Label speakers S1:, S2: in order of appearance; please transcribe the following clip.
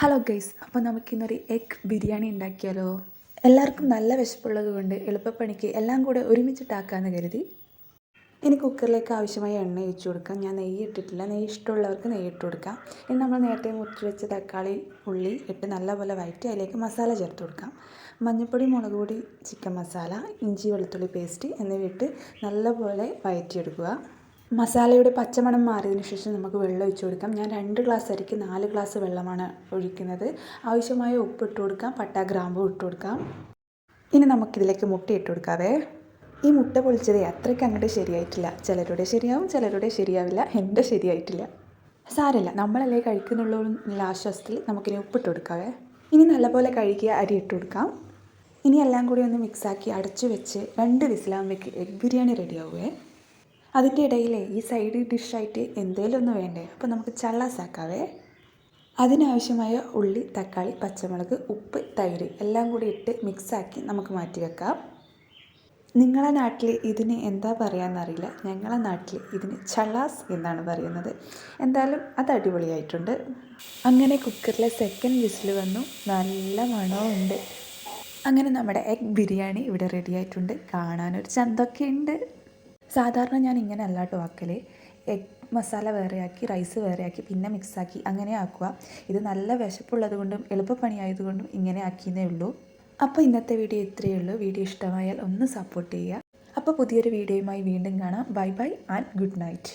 S1: Hello guys അപ്പോൾ നമുക്കിന്നൊരു egg biryani ഉണ്ടാക്കിയാലോ? എല്ലാവർക്കും നല്ല വിശപ്പുള്ളത് കൊണ്ട് എളുപ്പപ്പണിക്ക് എല്ലാം കൂടെ ഒരുമിച്ചിട്ടാക്കാമെന്ന് കരുതി. ഇനി കുക്കറിലേക്ക് ആവശ്യമായ എണ്ണ ഒഴിച്ചു കൊടുക്കാം. ഞാൻ നെയ്യ് ഇട്ടിട്ടില്ല. നെയ്യ് ഇഷ്ടമുള്ളവർക്ക് നെയ്യ് ഇട്ട് കൊടുക്കാം. ഇനി നമ്മൾ നേരത്തെ മുറിച്ച് വെച്ച തക്കാളി ഉള്ളി ഇട്ട് നല്ലപോലെ വഴറ്റി അതിലേക്ക് മസാല ചേർത്ത് കൊടുക്കാം. മഞ്ഞൾപ്പൊടി മുളക് പൊടി ചിക്കൻ മസാല ഇഞ്ചി വെളുത്തുള്ളി പേസ്റ്റ് എന്നിവ ഇട്ട് നല്ലപോലെ വഴറ്റിയെടുക്കുക. മസാലയുടെ പച്ചമണം മാറിയതിന് ശേഷം നമുക്ക് വെള്ളം ഒഴിച്ചു കൊടുക്കാം. ഞാൻ രണ്ട് ഗ്ലാസ് അരിക്ക് നാല് ഗ്ലാസ് വെള്ളമാണ് ഒഴിക്കുന്നത്. ആവശ്യമായ ഉപ്പ് ഇട്ട് കൊടുക്കാം. പട്ട ഗ്രാമ്പു ഇട്ട് കൊടുക്കാം. ഇനി നമുക്കിതിലേക്ക് മുട്ട ഇട്ട് കൊടുക്കാവേ. ഈ മുട്ട പൊളിച്ചത് അത്രയ്ക്ക് അങ്ങോട്ട് ശരിയായിട്ടില്ല. ചിലരുടെ ശരിയാവും ചിലരുടെ ശരിയാവില്ല. എന്റെ ശരിയായിട്ടില്ല. സാരമില്ല. നമ്മളല്ലേ കഴിക്കുന്നുള്ളൂ എന്നുള്ള ആശ്വാസത്തിൽ നമുക്കിനി ഉപ്പിട്ട് കൊടുക്കാവേ. ഇനി നല്ലപോലെ കഴുകിയ അരി ഇട്ട് കൊടുക്കാം. ഇനി എല്ലാം കൂടി ഒന്ന് മിക്സാക്കി അടച്ചു വെച്ച് രണ്ട് വിസിലാകുമ്പോഴേക്ക് എഗ് ബിരിയാണി റെഡിയാവുമേ അതിന്റെ ഇടയിൽ ഈ സൈഡ് ഡിഷായിട്ട് എന്തേലും ഒന്ന് വേണ്ടേ? അപ്പോൾ നമുക്ക് ചള്ളാസാക്കാവേ. അതിനാവശ്യമായ ഉള്ളി തക്കാളി പച്ചമുളക് ഉപ്പ് തൈര് എല്ലാം കൂടി ഇട്ട് മിക്സാക്കി നമുക്ക് മാറ്റി വെക്കാം. നിങ്ങളെ നാട്ടിൽ ഇതിന് എന്താ പറയാമെന്നറിയില്ല ഞങ്ങളെ നാട്ടിൽ ഇതിന് ചള്ളാസ് എന്നാണ് പറയുന്നത്. എന്തായാലും അത് അടിപൊളിയായിട്ടുണ്ട്. അങ്ങനെ കുക്കറിലെ സെക്കൻഡ് വിസിൽ വന്നു. നല്ല മണമുണ്ട് അങ്ങനെ നമ്മുടെ എഗ് ബിരിയാണി ഇവിടെ റെഡിയായിട്ടുണ്ട് കാണാനൊരു ചന്തൊക്കെ ഉണ്ട്. സാധാരണ ഞാൻ ഇങ്ങനെ അല്ലാട്ടോ ആക്കൽ എഗ് മസാല വേറെയാക്കി റൈസ് വേറെയാക്കി പിന്നെ മിക്സാക്കി അങ്ങനെ ആക്കുക. ഇത് നല്ല വിശപ്പുള്ളത് കൊണ്ടും എളുപ്പപ്പണിയായതുകൊണ്ടും ഇങ്ങനെ ആക്കിയെന്നേ ഉള്ളൂ. അപ്പോൾ ഇന്നത്തെ വീഡിയോ ഇത്രയേ ഉള്ളൂ. വീഡിയോ ഇഷ്ടമായാൽ ഒന്ന് സപ്പോർട്ട് ചെയ്യുക. അപ്പോൾ പുതിയൊരു വീഡിയോയുമായി വീണ്ടും കാണാം. Bye bye and good night